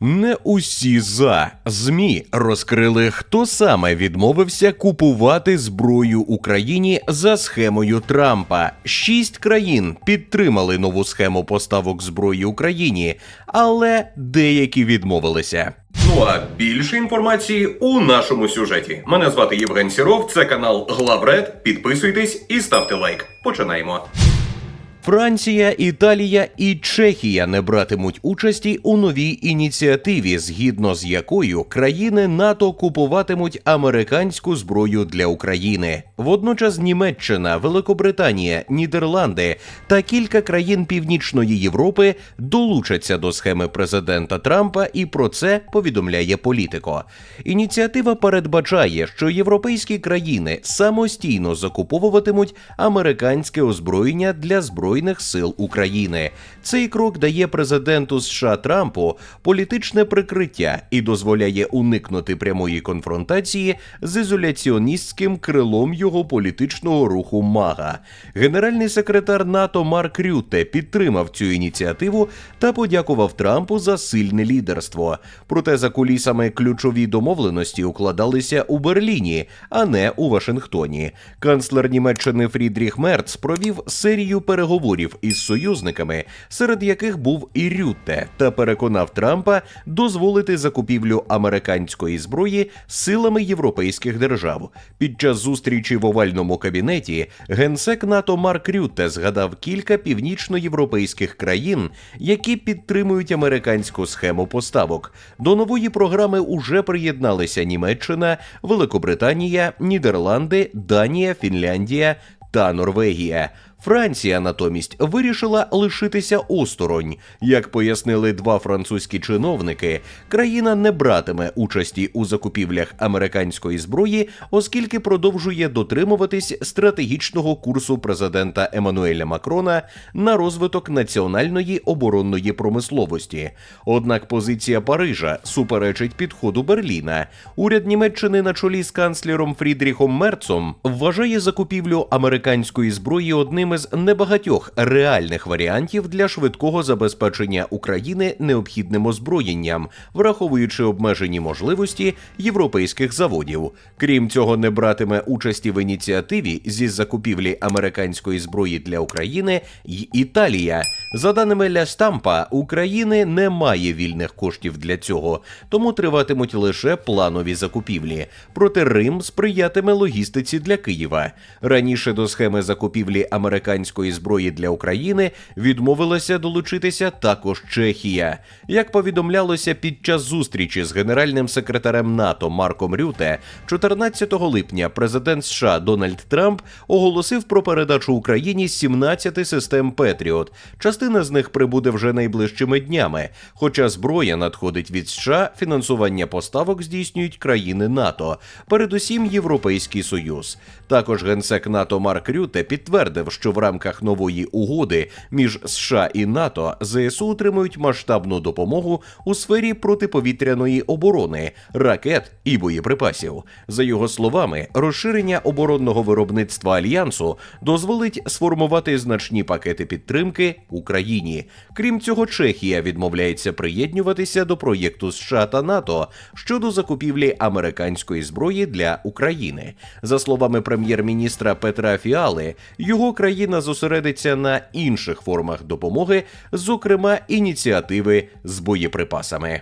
Не усі за змі розкрили, хто саме відмовився купувати зброю Україні за схемою Трампа. Шість країн підтримали нову схему поставок зброї Україні, але деякі відмовилися. Ну а більше інформації у нашому сюжеті. Мене звати Євген Сіров. Це канал Главред. Підписуйтесь і ставте лайк. Починаємо. Франція, Італія і Чехія не братимуть участі у новій ініціативі, згідно з якою країни НАТО купуватимуть американську зброю для України. Водночас Німеччина, Великобританія, Нідерланди та кілька країн Північної Європи долучаться до схеми президента Трампа, і про це повідомляє політико. Ініціатива передбачає, що європейські країни самостійно закуповуватимуть американське озброєння для збройних сил України. Цей крок дає президенту США Трампу політичне прикриття і дозволяє уникнути прямої конфронтації з ізоляціоністським крилом його політичного руху МАГА. Генеральний секретар НАТО Марк Рютте підтримав цю ініціативу та подякував Трампу за сильне лідерство. Проте за кулісами ключові домовленості укладалися у Берліні, а не у Вашингтоні. Канцлер Німеччини Фрідріх Мерц провів серію переговорів із союзниками, серед яких був і Рютте, та переконав Трампа дозволити закупівлю американської зброї силами європейських держав. Під час зустрічі в овальному кабінеті генсек НАТО Марк Рютте згадав кілька північноєвропейських країн, які підтримують американську схему поставок. До нової програми уже приєдналися Німеччина, Великобританія, Нідерланди, Данія, Фінляндія та Норвегія. Франція натомість вирішила лишитися осторонь. Як пояснили два французькі чиновники, країна не братиме участі у закупівлях американської зброї, оскільки продовжує дотримуватись стратегічного курсу президента Еммануеля Макрона на розвиток національної оборонної промисловості. Однак позиція Парижа суперечить підходу Берліна. Уряд Німеччини на чолі з канцлером Фрідріхом Мерцом вважає закупівлю американської зброї одним із небагатьох реальних варіантів для швидкого забезпечення України необхідним озброєнням, враховуючи обмежені можливості європейських заводів. Крім цього, не братиме участі в ініціативі зі закупівлі американської зброї для України й Італія. За даними Ля Стампа, України немає вільних коштів для цього, тому триватимуть лише планові закупівлі. Проте Рим сприятиме логістиці для Києва. Раніше до схеми закупівлі американської зброї для України відмовилася долучитися також Чехія. Як повідомлялося під час зустрічі з генеральним секретарем НАТО Марком Рюте, 14 липня президент США Дональд Трамп оголосив про передачу Україні 17 систем Петріот. Частина з них прибуде вже найближчими днями. Хоча зброя надходить від США, фінансування поставок здійснюють країни НАТО, передусім Європейський Союз. Також генсек НАТО Марк Рюте підтвердив, що в рамках нової угоди між США і НАТО ЗСУ отримують масштабну допомогу у сфері протиповітряної оборони, ракет і боєприпасів. За його словами, розширення оборонного виробництва альянсу дозволить сформувати значні пакети підтримки Україні. Крім цього, Чехія відмовляється приєднуватися до проєкту США та НАТО щодо закупівлі американської зброї для України. За словами прем'єр-міністра Петра Фіали, його країна зосередиться на інших формах допомоги, зокрема ініціативи з боєприпасами.